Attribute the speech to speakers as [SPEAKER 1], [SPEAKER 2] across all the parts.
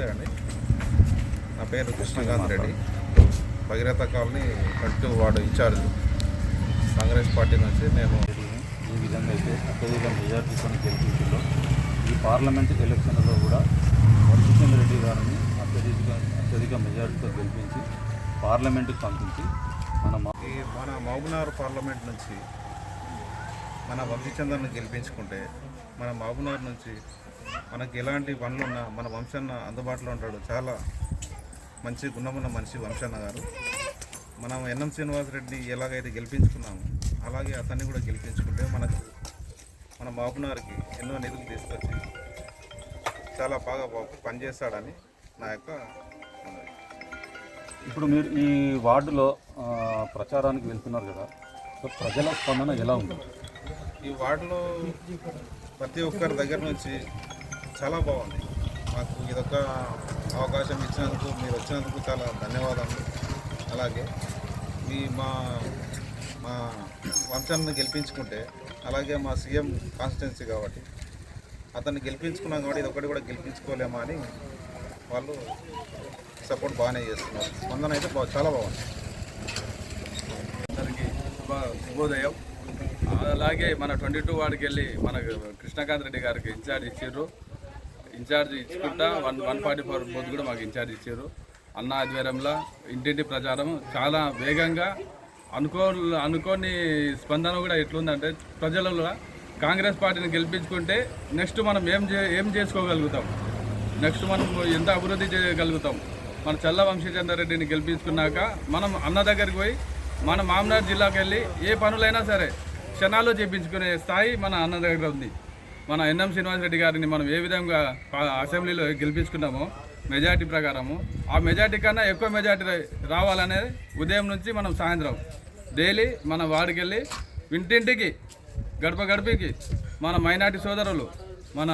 [SPEAKER 1] నమస్తే అండి. నా పేరు కృష్ణకాంత్ రెడ్డి. భగీరథ కాలనీ కట్టు వార్డు ఇన్ఛార్జ్. కాంగ్రెస్ పార్టీ నుంచి మేము
[SPEAKER 2] ఈ విధంగా అయితే అత్యధిక మెజార్టీతో గెలిపించారు ఈ పార్లమెంట్ ఎలక్షన్లో కూడా వంశీచంద్ర రెడ్డి గారిని అత్యధిక అత్యధిక మెజార్టీతో గెలిపించి పార్లమెంట్కి పంపించి మన
[SPEAKER 1] మన మహబూబ్నగర్ పార్లమెంట్ నుంచి మన వంశీచంద్రను గెలిపించుకుంటే మన మహబూబ్నగర్ నుంచి మనకి ఎలాంటి పనులున్నా మన వంశన్న అందుబాటులో ఉంటాడు. చాలా మంచి గుణమున్న మనిషి వంశన్న గారు. మనం ఎన్ఎం శ్రీనివాసరెడ్డిని ఎలాగైతే గెలిపించుకున్నామో అలాగే అతన్ని కూడా గెలిపించుకుంటే మనకు మన మహబూబ్నగర్కి ఎన్నో నిధులు తీసుకొచ్చి చాలా బాగా పనిచేస్తాడని నా యొక్క.
[SPEAKER 2] ఇప్పుడు మీరు ఈ వార్డులో ప్రచారానికి వెళ్తున్నారు కదా సో ప్రజల స్పందన ఎలా ఉంది?
[SPEAKER 1] ఈ వార్డులో ప్రతి ఒక్కరి దగ్గర నుంచి చాలా బాగుంది. మాకు ఇదొక అవకాశం ఇచ్చినందుకు మీరు వచ్చినందుకు చాలా ధన్యవాదాలు. అలాగే మీ మా మా వంశాన్ని గెలిపించుకుంటే అలాగే మా సీఎం కాన్స్టిట్యున్సీ కాబట్టి అతన్ని గెలిపించుకున్నాం కాబట్టి ఇది ఒకటి కూడా గెలిపించుకోలేమా అని వాళ్ళు సపోర్ట్ బాగానే చేస్తున్నారు. స్పందన అయితే బా చాలా బాగుంది.
[SPEAKER 3] అందరికీ శుభ శుభోదయం. అలాగే మన ట్వంటీ టూ వార్డుకి వెళ్ళి మన కృష్ణకాంత్ రెడ్డి గారికి ఇన్ఛార్జ్ ఇచ్చారు ఇన్ఛార్జ్ ఇచ్చుకుంటా one one forty four both కూడా మాకు ఇన్ఛార్జ్ ఇచ్చారు. అన్న ఆధ్వర్యంలో ఇంటింటి ప్రచారం చాలా వేగంగా అనుకో అనుకోని స్పందన కూడా ఎట్లుందంటే ప్రజలలో కాంగ్రెస్ పార్టీని గెలిపించుకుంటే నెక్స్ట్ మనం ఏం చే ఏం చేసుకోగలుగుతాం? నెక్స్ట్ మనం ఎంత అభివృద్ధి చేయగలుగుతాం? మన చల్ల వంశీచంద్ర రెడ్డిని గెలిపించుకున్నాక మనం అన్న దగ్గరికి పోయి మన మామనార్ జిల్లాకు వెళ్ళి ఏ పనులైనా సరే క్షణాల్లో చేయించుకునే స్థాయి మన అన్న దగ్గర ఉంది. మన ఎన్ఎం శ్రీనివాసరెడ్డి గారిని మనం ఏ విధంగా అసెంబ్లీలో గెలిపించుకున్నామో మెజార్టీ ప్రకారము ఆ మెజార్టీ కన్నా ఎక్కువ మెజార్టీ రావాలనేది ఉదయం నుంచి మనం సాయంత్రం డైలీ మన వాడికి వెళ్ళి ఇంటింటికి గడప గడపకి మన మైనార్టీ సోదరులు మన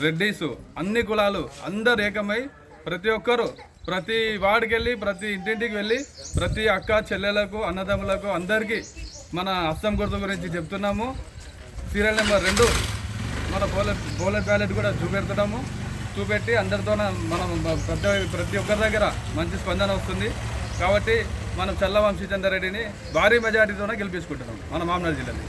[SPEAKER 3] రెడ్డీసు అన్ని కులాలు అందరు ఏకమై ప్రతి ఒక్కరు ప్రతి వాడికి వెళ్ళి ప్రతి ఇంటింటికి వెళ్ళి ప్రతి అక్క చెల్లెలకు అన్నదమ్ములకు అందరికీ మన అస్సాం గుర్తు గురించి చెప్తున్నాము. సీరియల్ నెంబర్ రెండు. మన పోలెట్ పోలెట్ బ్యాలెట్ కూడా చూపెడతడము చూపెట్టి అందరితో మనం ప్రతి ప్రతి ఒక్కరి దగ్గర మంచి స్పందన వస్తుంది. కాబట్టి మనం చల్ల వంశీచంద్ర రెడ్డిని భారీ మెజార్టీతోనే గెలిపించుకుంటున్నాం మన మామనాడు జిల్లాని.